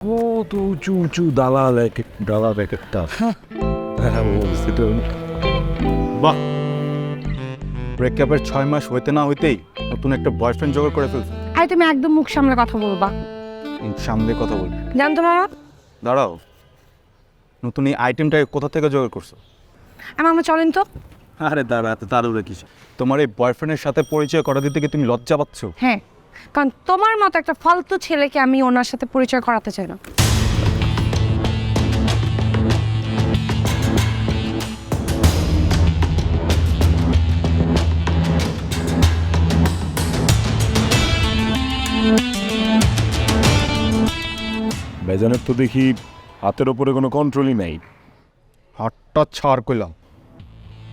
কত উঁচু উঁচু দালাল এক দালাল এক একটা হ্যাঁ। বলছি তো। বাহ। ব্রেকআপের ছয় মাস হইতে না হইতেই নতুন একটা বয়ফ্রেন্ড জোগাড় করে ফেলছে। আরে তুমি একদম মুখ সামলে কথা বলবা। সামনে কথা বলবি জানতো মামা? দাঁড়াও। নতুন এই আইটেমটা কোথা থেকে জোগাড় করছ? আমি আমার চলেন তো। আরে দাঁড়া এত তাড়াহুড়ো কিসে তোমার এই বয়ফ্রেন্ডের সাথে পরিচয় করা দিতে কি তুমি লজ্জা পাচ্ছ? হ্যাঁ। কারণ তোমার মতো একটা ফালতু ছেলেকে আমি ওনার সাথে পরিচয় করাতে চাই না। বেজানের তো দেখি হাতের ওপরে কোনো কন্ট্রোলই নাই। হাতটা ছাড় কইলাম।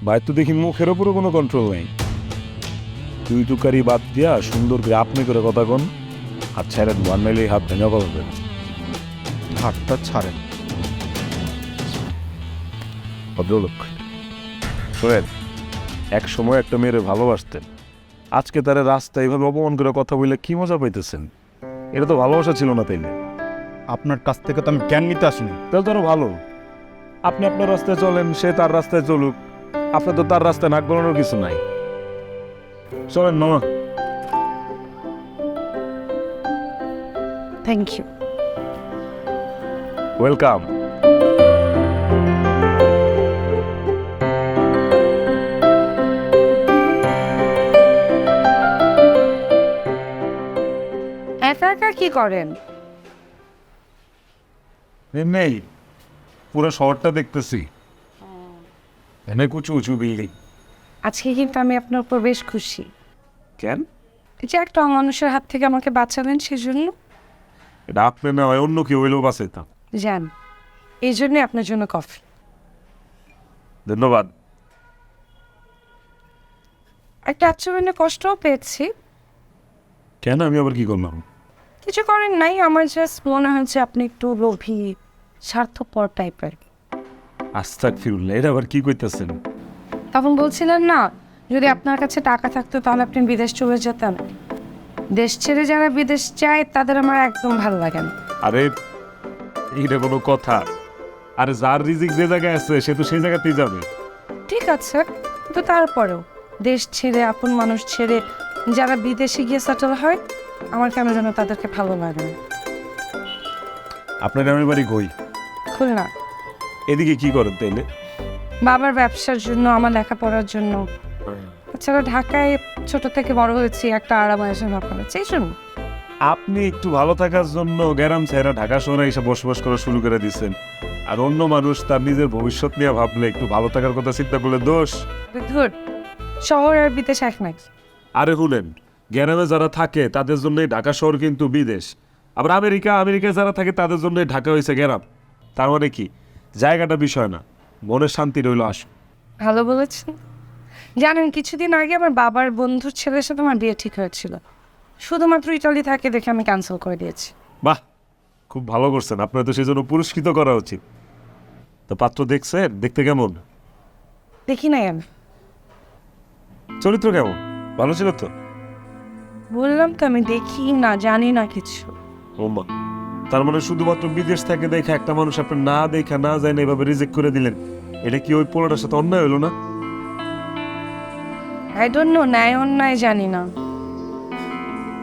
ভাই তো দেখি মুখের ওপরে কোনো কন্ট্রোল নেই। তুই তুকারি বাদ দিয়া সুন্দর করে আপনি করে কথা কন হাত ছাড়া ধোয়ার নাইলে হাত ভেঙে কথা পাবে হাতটা ছাড়েন। ভদ্রলোক শোনেন এক সময় একটা মেয়েরে ভালোবাসতেন। আজকে তারা রাস্তায় এইভাবে অপমান করে কথা বললে কি মজা পাইতেছেন? এটা তো ভালোবাসা ছিল না তাইলে। আপনার কাছ থেকে তো আমি জ্ঞান নিতে আসিনি। তাহলে তো আরও ভালো। আপনি আপনার রাস্তায় চলেন সে তার রাস্তায় চলুক। আপনার তো তার রাস্তায় নাক গলানোর কিছু নাই। চলেন মামা। থ্যাংক ইউ ওয়েলকাম একা একা কি করেন? নেই। পুরো শহরটা দেখতেছি। এনে কুচু উঁচু বিল্ডিং আজকে কিন্তু আমি আপনার উপর বেশ খুশি। কেন? এই যে একটা অমানুষের হাত থেকে আমাকে বাঁচালেন সেজন্য। এটা আপনি না হয় অন্য কেউ হইলেও বাঁচাইতাম। যান এই জন্যই আপনার জন্য কফি। ধন্যবাদ। একটা আচরণে কষ্টও পেয়েছি। কেন? আমি আবার কি করলাম? কিছু করেন নাই আমার জাস্ট মনে হয়েছে আপনি একটু লোভী স্বার্থপর টাইপের আস্তাক ফিরুল্লাহ এটা আবার কি কইতেছেন? তখন বলছিলেন না যদি আপনার কাছে টাকা থাকতো তাহলে আপনি বিদেশ চলে যেতেন। দেশ ছেড়ে যারা বিদেশ যায় তাদের আমার একদম ভালো লাগে না। আরে এইটা কোনো কথা। আরে যার রিজিক যে জায়গায় আছে সে তো সেই জায়গাতেই যাবে। ঠিক আছে কিন্তু তারপরেও দেশ ছেড়ে আপন মানুষ ছেড়ে যারা বিদেশে গিয়ে সেটেল হয় আমার কেন যেন তাদেরকে ভালো লাগে না? আপনার গ্রামের বাড়ি কই? খুলনা। এদিকে কি করেন তাইলে? বাবার ব্যবসার জন্য আমার লেখাপড়ার জন্য। তাছাড়া ঢাকায় ছোট থেকে বড় হয়েছি একটা আরাম আয়োজন ব্যাপার আছে এই জন্য। আপনি একটু ভালো থাকার জন্য গ্যারাম ছেড়া ঢাকা শহরে এসে বসবাস করা শুরু করে দিচ্ছেন আর অন্য মানুষ তার নিজের ভবিষ্যৎ নিয়ে ভাবলে একটু ভালো থাকার কথা চিন্তা করলে দোষ। ধর শহর আর বিদেশ এক নাকি? আরে শুনেন গ্রামে যারা থাকে তাদের জন্য ঢাকা শহর কিন্তু বিদেশ। আবার আমেরিকা আমেরিকায় যারা থাকে তাদের জন্য ঢাকা হয়েছে গ্রাম। তার মানে কি? জায়গাটা বিষয় না। মনের শান্তি রইল আস। ভালো বলেছেন। জানেন কিছুদিন আগে আমার বাবার বন্ধুর ছেলের সাথে আমার বিয়ে ঠিক হয়েছিল। শুধুমাত্র ইটালি থাকে দেখে আমি ক্যান্সেল করে দিয়েছি। বাহ! খুব ভালো করছেন। আপনার তো সেই জন্য পুরস্কৃত করা উচিত। তো পাত্র দেখছেন? দেখতে কেমন? দেখি নাই আমি। চরিত্র কেমন? ভালো ছিল তো? বললাম তো আমি দেখি না জানি না কিছু। ওমা! তার মানে শুধুমাত্র বিদেশ থেকে দেখে একটা মানুষ আপনি না দেখা না যায় না এভাবে রিজেক্ট করে দিলেন। এটা কি ওই পোলাটার সাথে অন্যায় হলো না? আই ডোন্ট নো ন্যায় অন্যায় জানি না।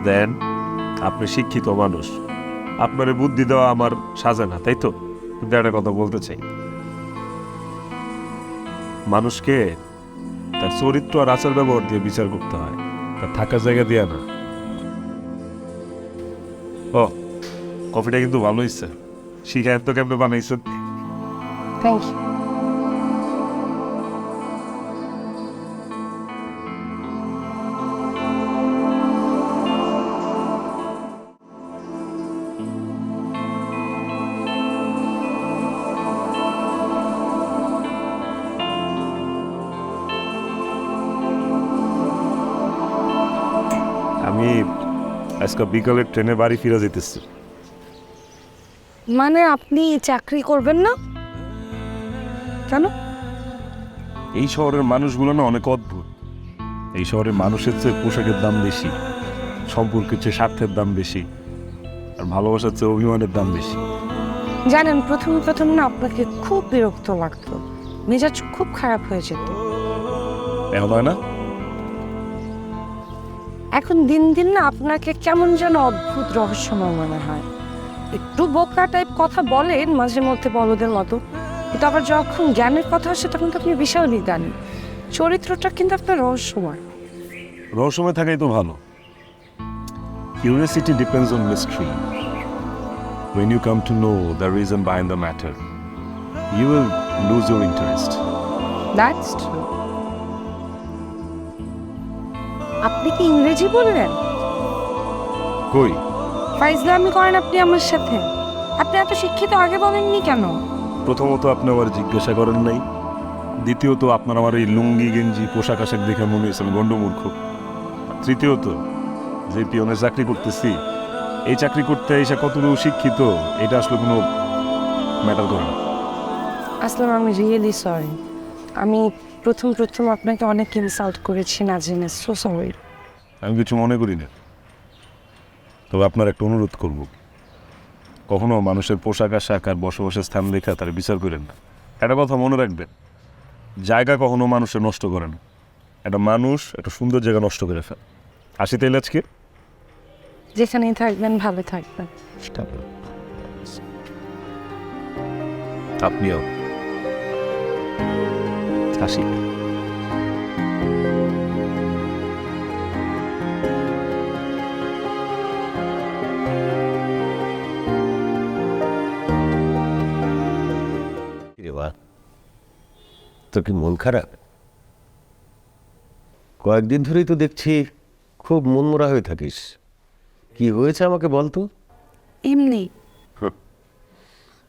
দেন আপনি শিক্ষিত মানুষ। আপনার বুদ্ধি দেওয়া আমার সাজে না তাই তো? কিন্তু একটা কথা বলতে চাই। মানুষকে তার চরিত্র আর আচার ব্যবহার দিয়ে বিচার করতে হয়। তার থাকার জায়গা দিয়ে না। ও কফিটা কিন্তু ভালো হয়েছে শিখায় তো কেমনে বানাইছেন থ্যাংক ইউ আমি আজকে বিকালে ট্রেনে বাড়ি ফিরে যেতেছি মানে আপনি চাকরি করবেন না? কেন? এই শহরের মানুষগুলো না অনেক অদ্ভুত। এই শহরের মানুষের চেয়ে পোশাকের দাম বেশি সম্পর্কের চেয়ে স্বার্থের দাম বেশি আর ভালোবাসার চেয়ে অভিমানের দাম বেশি। জানেন প্রথম প্রথম না আপনাকে খুব বিরক্ত লাগতো। মেজাজ খুব খারাপ হয়ে যেত। এমন হয় না? এখন দিন দিন না আপনাকে কেমন যেন অদ্ভুত রহস্যময় মনে হয়। একটু বোকা টাইপ কথা বলেন মাঝে মধ্যে বলদের মতো। কিন্তু আবার যখন জ্ঞানের কথা আসে তখন তো আপনি বিশাল বিজ্ঞান। চরিত্রটা কিন্তু আপনার রহস্যময়। রহস্যময় থাকাই তো ভালো। Curiosity depends on mystery When you come to know the reason behind the matter, you will lose your interest. That's true আপনি কি ইংরেজি বললেন? কই? ফাইজলামি করেন আপনি আমার সাথে। আপনি এত শিক্ষিত আগে বলেননি কেন? প্রথমত আপনি আমার জিজ্ঞাসা করেন নাই। দ্বিতীয়ত আপনার আমার এই লুঙ্গি গেঞ্জি পোশাক আশাক দেখে মনে হয়েছিল গণ্ডমূর্খ। তৃতীয়ত যে পিয়নের চাকরি করতেছি এই চাকরি করতে এসে কতটুকু শিক্ষিত এটা আসলে কোনো ম্যাটার করে না। আসলাম আমি রিয়েলি সরি আমি প্রথম প্রথম আপনাকে অনেক ইনসাল্ট করেছি না জেনে সো সরি আমি কিছু মনে করি না। তবে আপনার একটা অনুরোধ করব। কখনো মানুষের পোশাক আশাক আর বসবাসের স্থান দেখা তার বিচার করেন না। একটা কথা মনে রাখবেন জায়গা কখনো মানুষের নষ্ট করে না। একটা মানুষ একটা সুন্দর জায়গা নষ্ট করে ফেলে। আসি তাইলে আজকে? যেখানেই থাকবেন ভালো থাকবেন। আপনিও। আসি। তোর কি মন খারাপ? কয়েকদিন ধরেই তো দেখছি খুব মনমরা হয়ে থাকিস। কি হয়েছে আমাকে বল তো? এমনি।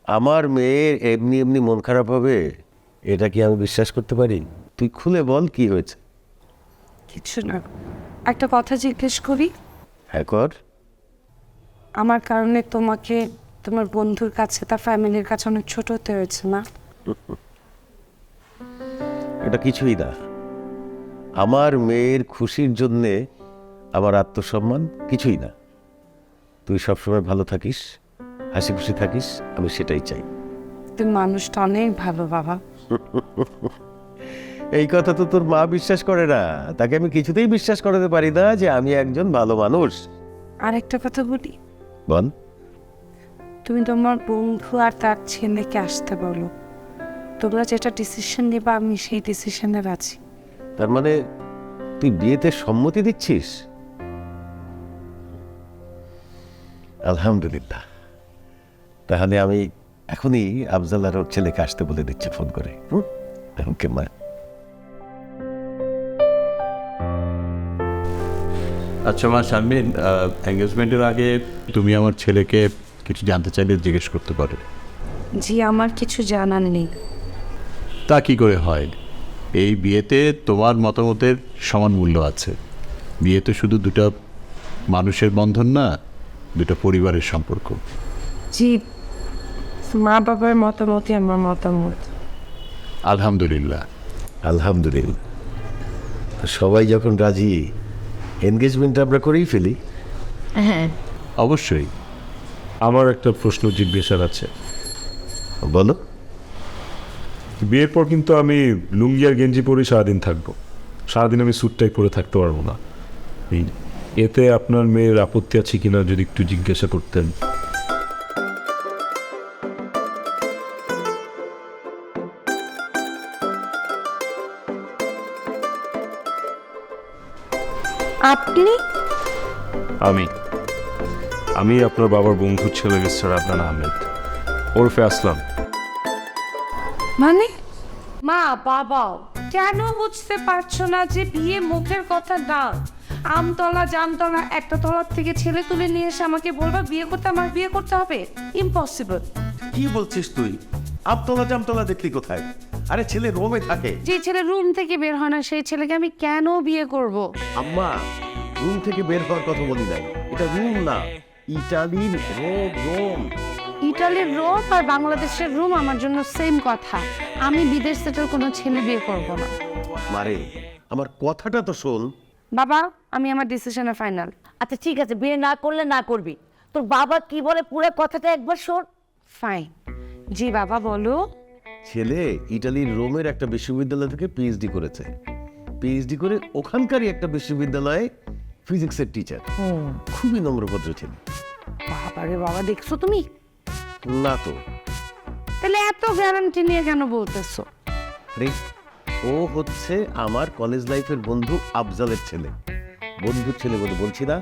আমার মেয়ের এমনি এমনি মন খারাপ হবে এটা কি আমি বিশ্বাস করতে পারি? তুই খুলে বল কি হয়েছে? কিছু না। একটা কথা জিজ্ঞেস করি? হ্যাঁ কর। আমার কারণে তোমাকে তোমার বন্ধুর কাছে তার ফ্যামিলির কাছে অনেক ছোট হতে হয়েছে না? এটা কিছুই না। আমার মেয়ের খুশির জন্যে আমার আত্মসম্মান কিছুই না। তুই সবসময় ভালো থাকিস হাসি খুশি থাকিস আমি সেটাই চাই। তুমি মানুষটা অনেক ভালো বাবা। এই কথা তো তোর মা বিশ্বাস করে না। তাকে আমি কিছুতেই বিশ্বাস করাতে পারি না যে আমি একজন ভালো মানুষ। আর একটা কথা বলি। বল। তুমি তোমার বন্ধু আর তার ছেলেকে আসতে বলো। তোমরা যেটা ডিসিশন নেবা আমি সেই ডিসিশনে আছি। তার মানে তুই বিয়েতে সম্মতি দিচ্ছিস? আলহামদুলিল্লাহ। তাহলে আমি এখনই আফজাল আর ওর ছেলেকে আসতে বলে দিচ্ছি ফোন করে। ওকে মা। আচ্ছা মা শারমিন এঙ্গেজমেন্টের আগে তুমি আমার ছেলেকে কিছু জানতে চাইলে জিজ্ঞেস করতে পারো। জি আমার কিছু জানার নেই। তা কি করে হয়? এই বিয়েতে তোমার মতামতের সমান মূল্য আছে। বিয়েতে শুধু দুটো মানুষের বন্ধন না দুটো পরিবারের সম্পর্ক। জি মা বাবার মতামতই আমার মতামত। আলহামদুলিল্লাহ। আলহামদুলিল্লাহ। সবাই যখন রাজি এনগেজমেন্ট আমরা করেই ফেলি। হ্যাঁ। অবশ্যই। আমার একটা প্রশ্ন জিজ্ঞাসার আছে। বলো। বিয়ের পর কিন্তু আমি লুঙ্গি আর গেঞ্জি পরেই সারাদিন থাকব। সারাদিন আমি স্যুটটাই পরে থাকতে পারব না। এই এতে আপনার মেয়ের আপত্তি আছে কিনা যদি একটু জিজ্ঞাসা করতেন। আপনি? আমি। আমি আপনার বাবার বন্ধুর ছেলে মিস্টার আদনান আহমেদ। ওরফে আসলাম। মানে? মা বাবা কেন বুঝতে পারছ না যে বিয়ে মুখের কথা না? আমতলা জামতলা একটা তলার থেকে ছেলে তুলে নিয়ে এসে আমাকে বলবা বিয়ে করতে আমার বিয়ে করতে হবে? ইম্পসিবল কি বলছিস তুই? আমতলা জামতলা দেখলি কোথায়? আরে ছেলে রোমে থাকে। যে ছেলে রুম থেকে বের হয় না সেই ছেলেকে আমি কেন বিয়ে করব? আম্মা রুম থেকে বের হওয়ার কথা বলি নাই। এটা রুম না ইটালির রোম রোম ইটালির রোম আর বাংলাদেশের রুম আমার জন্য সেম কথা। আমি বিদেশ সেটেল কোনো ছেলে বিয়ে করব না। মারে আমার কথাটা তো শোন। বাবা আমি আমার ডিসিশনে ফাইনাল আচ্ছা ঠিক আছে বিয়ে না করলে না করবি। তোর বাবা কি বলে পুরো কথাটা একবার শোন। ফাইন জি বাবা বলো। ছেলে ইটালির রোমের একটা বিশ্ববিদ্যালয় থেকে পিএইচডি করেছে। পিএইচডি করে ওখানকারই একটা বিশ্ববিদ্যালয়ে ফিজিক্সের টিচার খুবই নম্রভদ্র ছেলে। বাবা রে বাবা দেখছ তুমি? না তো। তাহলে এত গ্যারান্টি নিয়ে কেন বলতেছো? রে ও হচ্ছে আমার কলেজ লাইফের বন্ধু আফজালের ছেলে। বন্ধুর ছেলে বলে বলছি না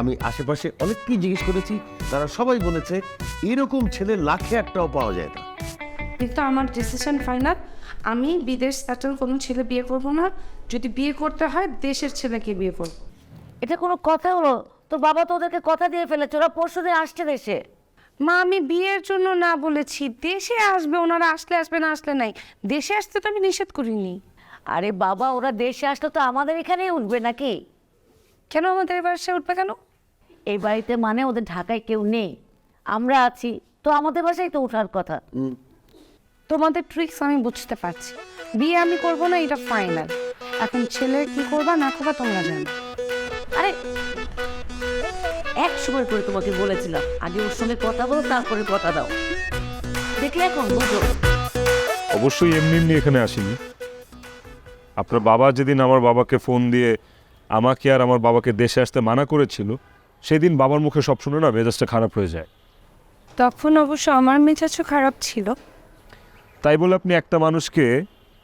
আমি আশেপাশে অনেককেই জিজ্ঞেস করেছি তারা সবাই বলেছে এরকম ছেলে লাখে একটাও পাওয়া যায় না। কিন্তু আমার ডিসিশন ফাইনাল আমি বিদেশ সেটেল কোনো ছেলে বিয়ে করব না। যদি বিয়ে করতে হয় দেশের ছেলেকে বিয়ে করব। এটা কোনো কথা হলো? তোর বাবা তো ওদেরকে কথা দিয়ে ফেলেছে ওরা পরশু দিন আসছে দেশে। মা আমি বিয়ের জন্য না বলেছি। দেশে আসবে ওনারা আসলে আসবে না আসলে নাই। দেশে আসতে তো আমি নিষেধ করিনি। আরে বাবা ওরা দেশে আসলে তো আমাদের এখানেই উঠবে নাকি? কেন আমাদের এবার সে উঠবে কেন? এই বাড়িতে মানে ওদের ঢাকায় কেউ নেই। আমরা আছি তো আমাদের বাসায় তো ওঠার কথা। তোমাদের ট্রিক্স আমি বুঝতে পারছি। বিয়ে আমি করব না এটা ফাইনাল এখন ছেলে কি করবা না করবা তোমরা জানো। আরে এক সময় করে তোমাকে বলেছিলাম আগে ওর সঙ্গে কথা বলো তারপরে কথা দাও। দেখলে এখন বুঝো। অবশ্যই এমনি এমনি এখানে আসিনি। আপনার বাবা যেদিন আমার বাবাকে ফোন দিয়ে আমাকে আর আমার বাবাকে দেশে আসতে মানা করেছিল সেদিন বাবার মুখে সব শুনে না মেজাজটা খারাপ হয়ে যায়। তখন অবশ্য আমার মেজাজও খারাপ ছিল। তাই বলে আপনি একটা মানুষকে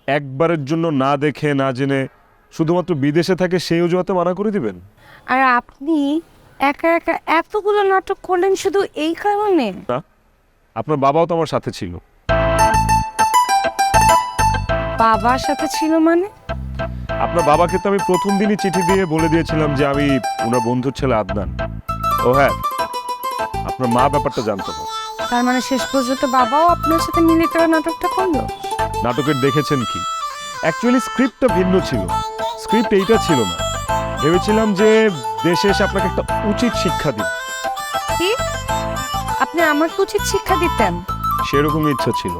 একবারের জন্য না দেখে না জেনে শুধুমাত্র বিদেশে থাকে সেই অজুহাতে মানা করে দিবেন? আর আপনি একা একা এতগুলো নাটক করলেন শুধু এই কারণে? আপনার বাবাও তো আমার সাথে ছিল। বাবার সাথে ছিল মানে? আপনার বাবাকে তো আমি প্রথম দিনই চিঠি দিয়ে বলে দিয়েছিলাম যে আমি ওনার বন্ধুর ছেলে আদনান। ও হ্যাঁ আপনার মা ব্যাপারটা জানতো না তার মানে শেষ পর্যন্ত বাবাও আপনার সাথে মিলিত হয়ে নাটকটা করল? নাটকের দেখেছেন কি? অ্যাকচুয়ালি স্ক্রিপ্টটা ভিন্ন ছিল। স্ক্রিপ্ট এইটা ছিল না। ভেবেছিলাম যে দেশে এসে আপনাকে একটা উচিত শিক্ষা দিই কি? আপনি আমাকে উচিত শিক্ষা দিতেন? সেরকমই ইচ্ছা ছিল।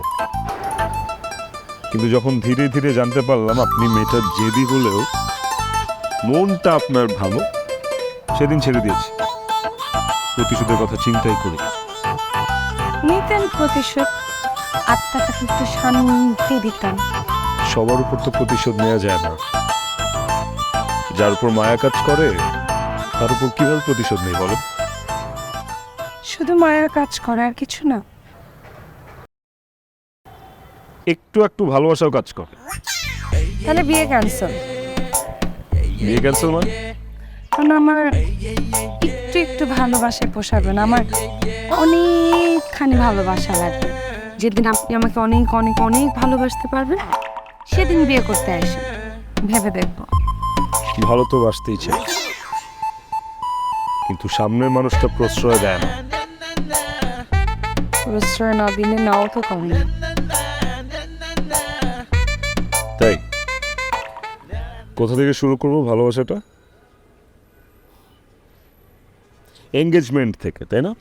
কিন্তু যখন ধীরে ধীরে জানতে পারলাম আপনি মেয়েটার জেদি হলেও মনটা আপনার ভালো সেদিন ছেড়ে দিয়েছি। প্রতিশোধের কথা চিন্তাই করি নিতেন প্রতিশোধ শান্তি দিতাম সবার উপর তো প্রতিশোধ নেওয়া যায় না। যার উপর মায়া কাজ করে তার উপর কীভাবে প্রতিশোধ নেই বলো। শুধু মায়ের কাজ করে আর কিছু না। একটু একটু ভালোবাসাও কাজ করে। তাহলে বিয়ে ক্যান্সেল বিয়ে ক্যান্সেল মানে? কারণ আমার একটু একটু ভালোবাসায় পোষাবে না আমার অনেকখানি ভালোবাসা লাগবে। যেদিন আপনি আমাকে অনেক অনেক অনেক ভালোবাসতে পারবেন সেদিন বিয়ে করতে আসেন। ভেবে দেখব। ভালো তো বাসতেই চাই। কিন্তু সামনের মানুষটা প্রশ্রয় দেয় না। প্রশ্রয় না দিলে নাও তো কমে তাই? কোথা থেকে শুরু করব ভালোবাসাটা? এঙ্গেজমেন্ট থেকে তাই না?